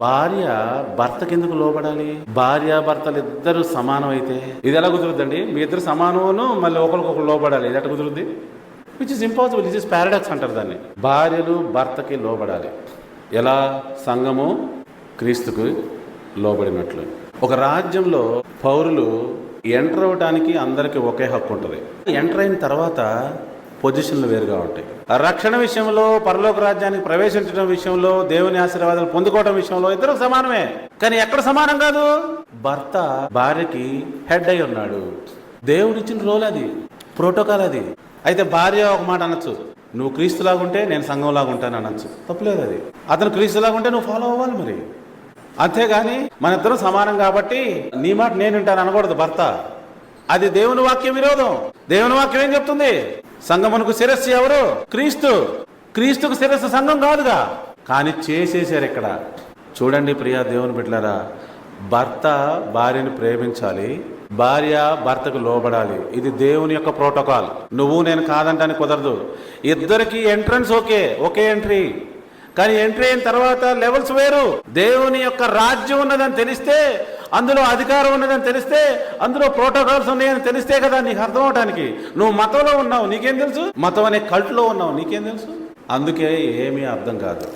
భార్య భర్త కిందకు లోబడాలి? భార్య భర్తలు ఇద్దరు సమానం అయితే ఇది ఎలా కుదురుద్దండి? మీ ఇద్దరు సమానమును మళ్ళీ ఒకరికొకరు లోబడాలి. ఇది ఎట్లా కుదురుద్ది? Which is impossible it is paradox అంటారు దాన్ని. భార్యలు భర్తకి లోబడాలి. ఎలా? సంఘము క్రీస్తుకు లోబడినట్లు. ఒక రాజ్యంలో పౌరులు ఎంటర్ అవ్వడానికి అందరికీ ఒకే హక్కు ఉంటుంది. ఎంటర్ అయిన తర్వాత పొజిషన్లు వేరుగా ఉంటాయి. రక్షణ విషయంలో పరలోక రాజ్యానికి ప్రవేశించడం విషయంలో దేవుని ఆశీర్వాదాలు పొందుకోవడం విషయంలో ఇద్దరు సమానమే. కానీ ఎక్కడ సమానం కాదు? భర్త భార్యకి హెడ్ అయి ఉన్నాడు. దేవుడిచ్చిన రోల్ అది ప్రోటోకాల్ అది. అయితే భార్య ఒక మాట అనొచ్చు నువ్వు క్రీస్తులాగుంటే నేను సంఘంలాగా ఉంటాను అనొచ్చు. తప్పలేదు అది. అతను క్రీస్తులాగుంటే నువ్వు ఫాలో అవ్వాలి మరి. అంతేగాని మన ఇద్దరం సమానం కాబట్టి నీ మాట నేను వింటాను అనకూడదు భర్త. అది దేవుని వాక్యం విరోధం. దేవుని వాక్యం ఏం చెప్తుంది? సంఘమునకు శిరస్సు ఎవరు? క్రీస్తు. క్రీస్తుకు శిరస్సు సంఘం కాదుగా. కానీ చేసేసారు ఇక్కడ. చూడండి ప్రియా దేవుని బిడ్డలారా భర్త భార్యను ప్రేమించాలి భార్య భర్తకు లోబడాలి. ఇది దేవుని యొక్క ప్రోటోకాల్. నువ్వు నేను కాదంటానికి కుదరదు. ఇద్దరికి ఎంట్రన్స్ ఓకే ఒకే ఎంట్రీ. కానీ ఎంట్రీ అయిన తర్వాత లెవెల్స్ వేరు. దేవుని యొక్క రాజ్యం ఉన్నదని తెలిస్తే అందులో అధికారం ఉన్నదని తెలిస్తే అందులో ప్రోటోకాల్స్ ఉన్నాయని తెలిస్తే కదా నీకు అర్థం అవడానికి నువ్వు మతంలో ఉన్నావు నీకేం తెలుసు? మతం అనే కల్ట్లో ఉన్నావు నీకేం తెలుసు? అందుకే ఏమీ అర్థం కాదు.